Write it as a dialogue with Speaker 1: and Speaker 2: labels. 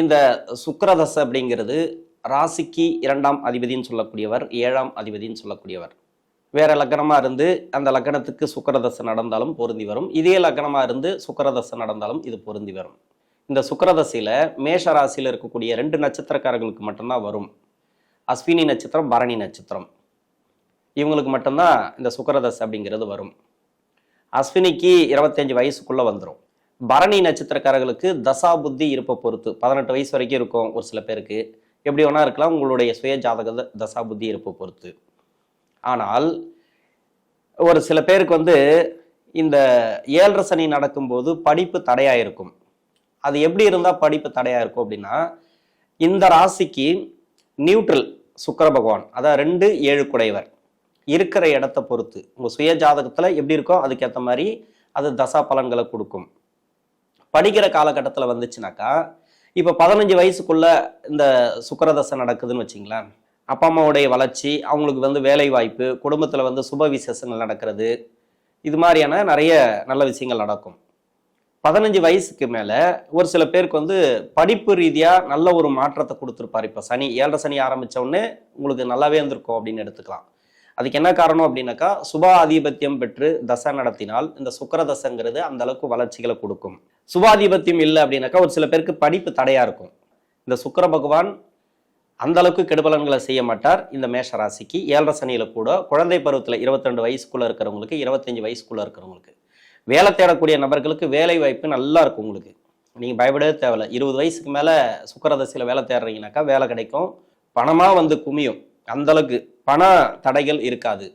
Speaker 1: இந்த சுக்கரதசை அப்படிங்கிறது ராசிக்கு இரண்டாம் அதிபதின்னு சொல்லக்கூடியவர் ஏழாம் அதிபதின்னு சொல்லக்கூடியவர். வேற லக்னமாக இருந்து அந்த லக்னத்துக்கு சுக்கரதசை நடந்தாலும் பொருந்தி வரும். இதே லக்னமாக இருந்து சுக்கரதசை நடந்தாலும் இது பொருந்தி வரும். இந்த சுக்கரதசையில் மேஷ ராசியில் இருக்கக்கூடிய ரெண்டு நட்சத்திரக்காரர்களுக்கு மட்டும்தான் வரும். அஸ்வினி நட்சத்திரம் பரணி நட்சத்திரம். இவங்களுக்கு மட்டும்தான் இந்த சுக்கரதசை அப்படிங்கிறது வரும். அஸ்வினிக்கு இருபத்தஞ்சி வயசுக்குள்ளே வந்துடும் பரணி நட்சத்திரக்காரர்களுக்கு தசா புத்தி இருப்பை பொறுத்து. பதினெட்டு வயசு வரைக்கும் இருக்கும் ஒரு சில பேருக்கு. எப்படி வேணா இருக்கலாம் உங்களுடைய சுய ஜாதக தசா புத்தி இருப்பை பொறுத்து. ஆனால் ஒரு சில பேருக்கு வந்து இந்த ஏழரை சனி நடக்கும்போது படிப்பு தடையாக இருக்கும் அது எப்படி இருந்தால் படிப்பு தடையாக இருக்கும் அப்படின்னா இந்த ராசிக்கு நியூட்ரல் சுக்கர பகவான் அதான் ரெண்டு ஏழு குடைவர் இருக்கிற இடத்த பொறுத்து. உங்கள் சுய ஜாதகத்தில் எப்படி இருக்கோ அதுக்கேற்ற மாதிரி அது தசா பலன்களை கொடுக்கும். படிக்கிற காலகட்டத்தில் வந்துச்சுனாக்கா இப்போ பதினஞ்சு வயசுக்குள்ள இந்த சுக்கரதசை நடக்குதுன்னு வச்சிங்களேன். அப்பா அம்மாவுடைய வளர்ச்சி அவங்களுக்கு வந்து வேலை வாய்ப்பு குடும்பத்தில் வந்து சுப விசேஷங்கள் நடக்கிறது இது மாதிரியான நிறைய நல்ல விஷயங்கள் நடக்கும். பதினஞ்சு வயசுக்கு மேலே ஒரு சில பேருக்கு வந்து படிப்பு ரீதியாக நல்ல ஒரு மாற்றத்தை கொடுத்துருப்பார். இப்போ சனி ஏழரை சனி ஆரம்பிச்ச உடனே உங்களுக்கு நல்லாவே இருந்திருக்கும் அப்படின்னு எடுத்துக்கலாம். அதுக்கு என்ன காரணம் அப்படின்னாக்கா சுபா ஆதிபத்தியம் பெற்று தசை நடத்தினால் இந்த சுக்கர தசைங்கிறது அந்த அளவுக்கு வளர்ச்சிகளை கொடுக்கும். சுபாதிபத்தியம் இல்லை அப்படின்னாக்கா ஒரு சில பேருக்கு படிப்பு தடையா இருக்கும். இந்த சுக்கிர பகவான் அந்த அளவுக்கு கெடுபலன்களை செய்ய மாட்டார். இந்த மேஷ ராசிக்கு ஏழரை சனியில கூட குழந்தை பருவத்தில் 22 வயசுக்குள்ள இருக்கிறவங்களுக்கு இருபத்தஞ்சு வயசுக்குள்ள இருக்கிறவங்களுக்கு வேலை தேடக்கூடிய நபர்களுக்கு வேலை வாய்ப்பு நல்லா இருக்கும் உங்களுக்கு. நீங்க பயப்படவே தேவையில்ல. இருபது வயசுக்கு மேல சுக்கரதசையில வேலை தேடுறீங்கனாக்கா வேலை கிடைக்கும். பணமா வந்து குமியும். அந்தளவுக்கு பண தடைகள் இருக்காது.